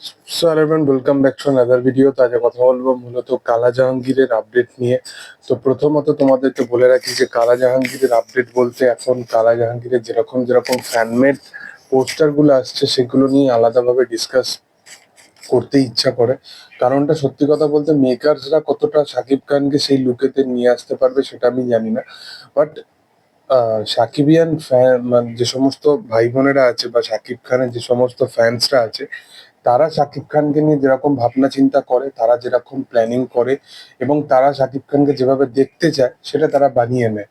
Sir everyone welcome back to another video তো আজ কথা বলব মূলত কালা জাহাঙ্গীরের আপডেট নিয়ে। তো প্রথমত তোমাদেরকে বলে রাখি যে কালা জাহাঙ্গীরের আপডেট বলতে এখন কালা জাহাঙ্গীরের যেরকম যেরকম ফ্যানমেড পোস্টারগুলো আসছে, সেগুলো নিয়ে আলাদাভাবে ডিসকাস করতে ইচ্ছা করে। কারণটা সত্যি কথা বলতে মেকার্সরা কতটা শাকিব খানকে সেই লুকেতে নিয়ে আসতে পারবে সেটা আমি জানি না। বাট সাকিবিয়ান ফ্যান মানে যে সমস্ত ভাই বোনেরা আছে বা শাকিব খানের যে সমস্ত ফ্যান্সরা আছে তারা শাকিব খানকে নিয়ে যেরকম ভাবনা চিন্তা করে, তারা যেরকম প্ল্যানিং করে এবং তারা শাকিব খানকে যেভাবে দেখতে চায়, সেটা তারা বানিয়ে নেয়।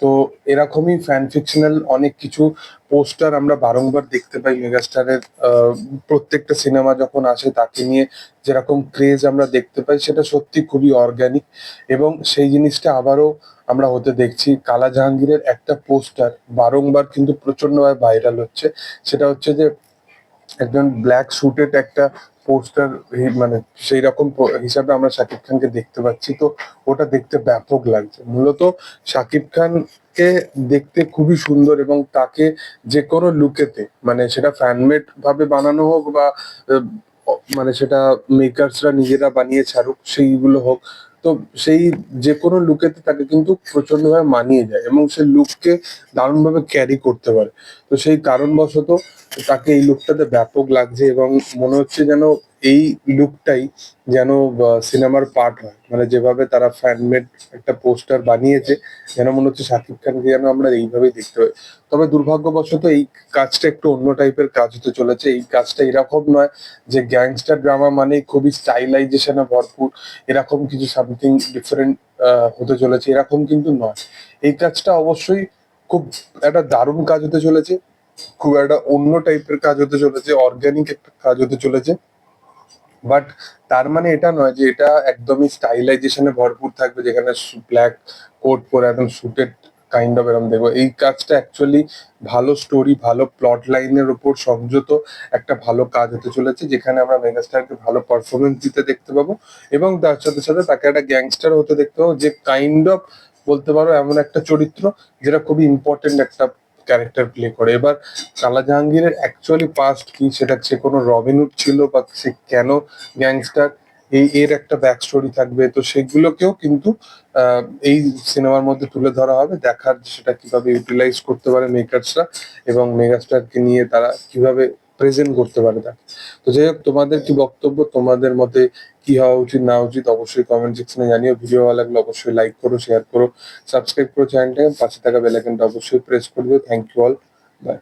তো এরকমই ফ্যান ফিকশনাল অনেক কিছু পোস্টার আমরা বারংবার দেখতে পাই মেগাস্টারের প্রত্যেকটা সিনেমা যখন আসে তাকে নিয়ে যেরকম ক্রেজ আমরা দেখতে পাই, সেটা সত্যি খুবই অর্গানিক এবং সেই জিনিসটা আবারও আমরা হতে দেখছি। কালা জাহাঙ্গীরের একটা পোস্টার বারংবার কিন্তু প্রচন্ডভাবে ভাইরাল হচ্ছে। সেটা হচ্ছে যে একজন ব্ল্যাক স্যুটেড একটা পোস্টার মানে সেই রকম হিসাবে আমরা শাকিব খানকে দেখতে পাচ্ছি। তো ওটা দেখতে ব্যাপক লাগছে। মূলত শাকিব খানকে দেখতে খুবই সুন্দর এবং তাকে যে কোনো লুকেতে মানে সেটা ফ্যানমেড ভাবে বানানো হোক বা মানে সেটা মেকার্সরা নিজেরা বানিয়ে ছাড়ুক, সেইগুলো হোক তো সেই যে কোনো লুকেতে তাকে কিন্তু প্রচণ্ড ভাবে মানিয়ে যায় এবং সে লুককে দারুণভাবে ক্যারি করতে পারে। তো সেই কারণবশত তাকে এই লুকটাতে ব্যাপক লাগছে এবং মনে হচ্ছে যেন এই লুকটাই যেন সিনেমার পার্ট হয়। মানে যেভাবে তারা ফ্যানমেড একটা পোস্টার বানিয়েছে, যেন মনে হচ্ছে শাকিব খানকে যেন আমরা এইভাবেই দেখতে পাই। তবে দুর্ভাগ্যবশত এই কাজটা একটু অন্য টাইপের কাজ হতে চলেছে। এই কাজটা এরকম নয় যে গ্যাংস্টার ড্রামা মানে খুবই স্টাইলাইজেশনে ভরপুর, এরকম কিছু সামথিং ডিফারেন্ট হতে চলেছে। এরকম কিন্তু নয়। এই কাজটা অবশ্যই খুব একটা দারুণ কাজ হতে চলেছে, খুব একটা অন্য টাইপের কাজ হতে চলেছে অর্গানিক একটা কাজ হতে চলেছে। বাট তার মানে এটা নয় যে এটা একদমই স্টাইলাইজেশনে ভরপুর থাকবে, যেখানে ব্ল্যাক কোট পরে একদম শুটেড কাইন্ড অফ এরকম দেখব। এই কাজটা অ্যাকচুয়ালি ভালো স্টোরি ভালো প্লট লাইনের উপর সংযত একটা ভালো কাজ হতে চলেছে, যেখানে আমরা মেগাস্টারকে ভালো পারফরমেন্স দিতে দেখতে পাবো এবং তার সাথে সাথে তাকে একটা গ্যাংস্টার হতে দেখতে পাবো, যে কাইন্ড অফ বলতে পারো এমন একটা চরিত্র যেটা খুবই ইম্পর্টেন্ট একটা ক্যারেক্টার প্লে করে। এবার কালা জাহাঙ্গীরের অ্যাকচুয়ালি পাস্ট কি, সেটা সে কোনো রবিনহুড ছিল বা সে কেন গ্যাংস্টার এই এর একটা ব্যাক স্টোরি থাকবে। তো সেগুলোকেও কিন্তু এই সিনেমার মধ্যে তুলে ধরা হবে, দেখার সেটা কীভাবে ইউটিলাইজ করতে পারে মেকার্সরা এবং মেগাস্টারকে নিয়ে তারা কীভাবে প্রেজেন্ট করতে পারে তাকে। তো যাই হোক, তোমাদের কি বক্তব্য, তোমাদের মতে কি হওয়া উচিত, না উচিত, অবশ্যই কমেন্ট সেকশনে জানিও। ভিডিও ভালো লাগলে অবশ্যই লাইক করো শেয়ার করো। সাবস্ক্রাইব করো চ্যানেলটাকে পাশে থাকা বেলাইকনটা অবশ্যই প্রেস করবে। Thank you all by